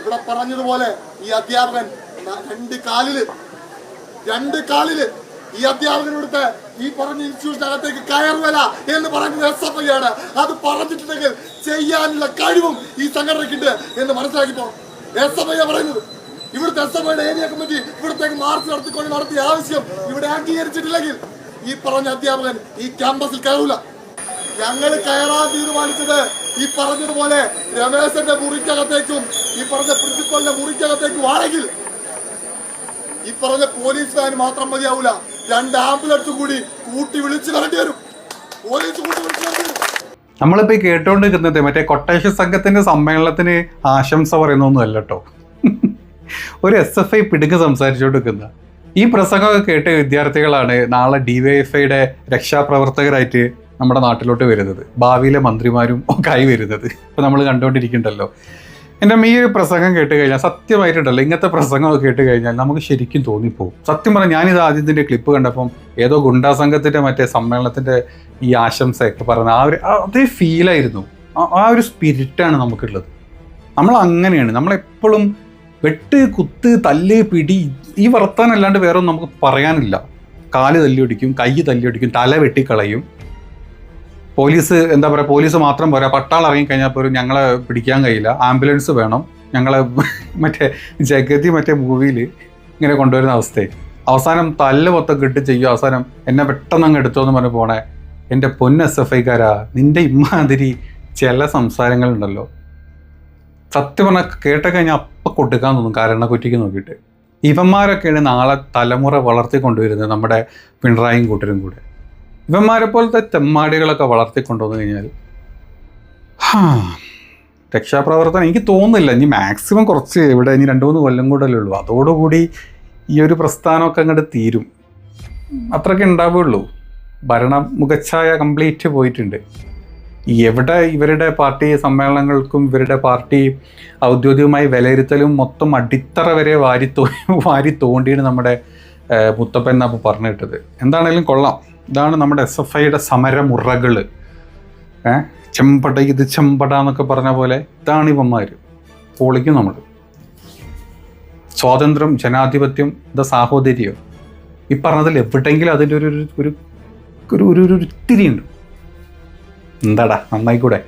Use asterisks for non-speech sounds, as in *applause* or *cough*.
ഇവിടെ പറഞ്ഞതുപോലെ ഈ അധ്യാപകൻ രണ്ട് കാലിൽ രണ്ട് കാലിൽ ഈ അധ്യാപകനോടുത്ത് ഈ പറഞ്ഞ ഇൻസ്റ്റിറ്റ്യൂഷനകത്തേക്ക് കയറുവല എന്ന് പറഞ്ഞ എസ് എഫ് ഐ ആണ്. അത് പറഞ്ഞിട്ടുണ്ടെങ്കിൽ ചെയ്യാനുള്ള കഴിവും ഈ സംഘടനയ്ക്കുണ്ട് എന്ന് മനസ്സിലാക്കി പോകും എസ് എഫ് ഐ പറയുന്നത്. ഇവിടുത്തെ എസ് എഫ് ഐയുടെ ഏരിയ കമ്മിറ്റി ഇവിടത്തേക്ക് മാർച്ച് നടത്തിക്കൊണ്ട് നടത്തിയ ആവശ്യം ഇവിടെ അംഗീകരിച്ചിട്ടില്ലെങ്കിൽ ഈ പറഞ്ഞ അധ്യാപകൻ ഈ ക്യാമ്പസിൽ കയറൂല. ഞങ്ങൾ കയറാൻ തീരുമാനിച്ചത് ഈ പറഞ്ഞതുപോലെ രമേശന്റെ മുറിക്കകത്തേക്കും ഈ പറഞ്ഞ പ്രിൻസിപ്പളിന്റെ മുറിക്കകത്തേക്ക് വാണെങ്കിൽ ഈ പറഞ്ഞ പോലീസ് വാൻ മാത്രം മതിയാവൂല. രണ്ട് ആംബുലൻസ് കൂടി കൂട്ടി വിളിച്ചു കളട്ടി വരും. പോലീസ് കൂട്ടി വിളിച്ചു കളട്ടി വരും. ഈ കേട്ടുകൊണ്ടിരിക്കുന്നത് മറ്റേ കൊട്ടേഷൻ സംഘത്തിന്റെ സമ്മേളനത്തിന് ആശംസ പറയുന്നൊന്നും അല്ല കേട്ടോ. ഒരു എസ് എഫ് ഐ പിടുങ്ങ് സംസാരിച്ചുകൊണ്ടിരിക്കുന്ന ഈ പ്രസംഗമൊക്കെ കേട്ട വിദ്യാർത്ഥികളാണ് നാളെ ഡി വൈ എഫ് ഐയുടെ രക്ഷാപ്രവർത്തകരായിട്ട് നമ്മുടെ നാട്ടിലോട്ട് വരുന്നത്. ഭാവിയിലെ മന്ത്രിമാരും ഒക്കെ ആയി വരുന്നത്. ഇപ്പൊ നമ്മൾ കണ്ടുകൊണ്ടിരിക്കുന്നുണ്ടല്ലോ എന്റെ ഈ ഒരു പ്രസംഗം കേട്ട് കഴിഞ്ഞാൽ സത്യമായിട്ടുണ്ടല്ലോ ഇങ്ങനത്തെ പ്രസംഗമൊക്കെ കേട്ട് കഴിഞ്ഞാൽ നമുക്ക് ശരിക്കും തോന്നിപ്പോകും സത്യം പറഞ്ഞാൽ ഞാനിത് ആദ്യത്തിന്റെ ക്ലിപ്പ് കണ്ടപ്പം ഏതോ ഗുണ്ടാ സംഘത്തിന്റെ മറ്റേ സമ്മേളനത്തിന്റെ ഈ ആശംസയൊക്കെ പറഞ്ഞ ആ ഒരു അതേ ഫീലായിരുന്നു ആ- ഒരു സ്പിരിറ്റാണ് നമുക്കുള്ളത്. നമ്മൾ അങ്ങനെയാണ്. നമ്മളെപ്പോഴും വെട്ട് കുത്ത് തല്ല് പിടി ഈ വർത്താനല്ലാണ്ട് വേറെ ഒന്നും നമുക്ക് പറയാനില്ല. കാൽ തല്ലിയൊടിക്കും കൈ തല്ലിയൊടിക്കും തല വെട്ടിക്കളയും. പോലീസ് എന്താ പറയുക പോലീസ് മാത്രം പോരാ. പട്ടാൾ ഇറങ്ങിക്കഴിഞ്ഞാൽ പോലും ഞങ്ങളെ പിടിക്കാൻ കഴിയില്ല. ആംബുലൻസ് വേണം. ഞങ്ങളെ *laughs* മറ്റേ ജഗതി മറ്റേ മൂവിയിൽ ഇങ്ങനെ കൊണ്ടുവരുന്ന അവസ്ഥയെ അവസാനം തല്ല് മൊത്തം കിട്ടി ചെയ്യും. അവസാനം എന്നെ പെട്ടെന്ന് അങ്ങ് എടുത്തോന്ന് പറഞ്ഞ് പോണേ. എന്റെ പൊന്ന് എസ് എഫ് ഐക്കാരാ നിന്റെ ഇമ്മാതിരി ചില സംസാരങ്ങളുണ്ടല്ലോ. സത്യം പറഞ്ഞാൽ കേട്ട കഴിഞ്ഞാൽ അപ്പം കൊടുക്കാൻ തോന്നും കാരണം കുറ്റിക്ക് നോക്കിയിട്ട്. ഇവന്മാരൊക്കെയാണ് നാളെ തലമുറ വളർത്തിക്കൊണ്ടുവരുന്നത് നമ്മുടെ പിണറായിയും കൂട്ടരും കൂടെ. ഇവന്മാരെ പോലത്തെ തെമ്മാടികളൊക്കെ വളർത്തിക്കൊണ്ടുവന്നു കഴിഞ്ഞാൽ രക്ഷാപ്രവർത്തനം എനിക്ക് തോന്നുന്നില്ല. ഇനി മാക്സിമം കുറച്ച് ഇവിടെ ഇനി രണ്ട് മൂന്ന് കൊല്ലം കൂടെ ഉള്ളൂ. അതോടുകൂടി ഈ ഒരു പ്രസ്ഥാനമൊക്കെ അങ്ങോട്ട് തീരും. അത്രയ്ക്ക് ഉണ്ടാവുകയുള്ളൂ. ഭരണം മുഖച്ഛായ കംപ്ലീറ്റ് പോയിട്ടുണ്ട്. എവിടെ ഇവരുടെ പാർട്ടി സമ്മേളനങ്ങൾക്കും ഇവരുടെ പാർട്ടി ഔദ്യോഗികമായി വിലയിരുത്തലും മൊത്തം അടിത്തറ വരെ വാരി തോ *laughs* വാരി തോണ്ടിയാണ് നമ്മുടെ മുത്തപ്പൻ എന്നാ പറഞ്ഞിട്ടത്. പറഞ്ഞു എന്താണേലും കൊള്ളാം. ഇതാണ് നമ്മുടെ എസ് എഫ് ഐയുടെ സമരമുറകൾ ഏഹ് ചെമ്പട ഇത് ചെമ്പട എന്നൊക്കെ പറഞ്ഞ പോലെ ഇതാണ് ഇവന്മാർ പൊളിക്കും നമ്മൾ സ്വാതന്ത്ര്യം ജനാധിപത്യം ഇത് സാഹോദര്യം ഈ പറഞ്ഞതിൽ എവിടെയെങ്കിലും അതിന്റെ ഒരു ഒരു ഒരു ഒരു ഇത്തിരി ഉണ്ട് എന്താടാ നന്നായിക്കൂടെ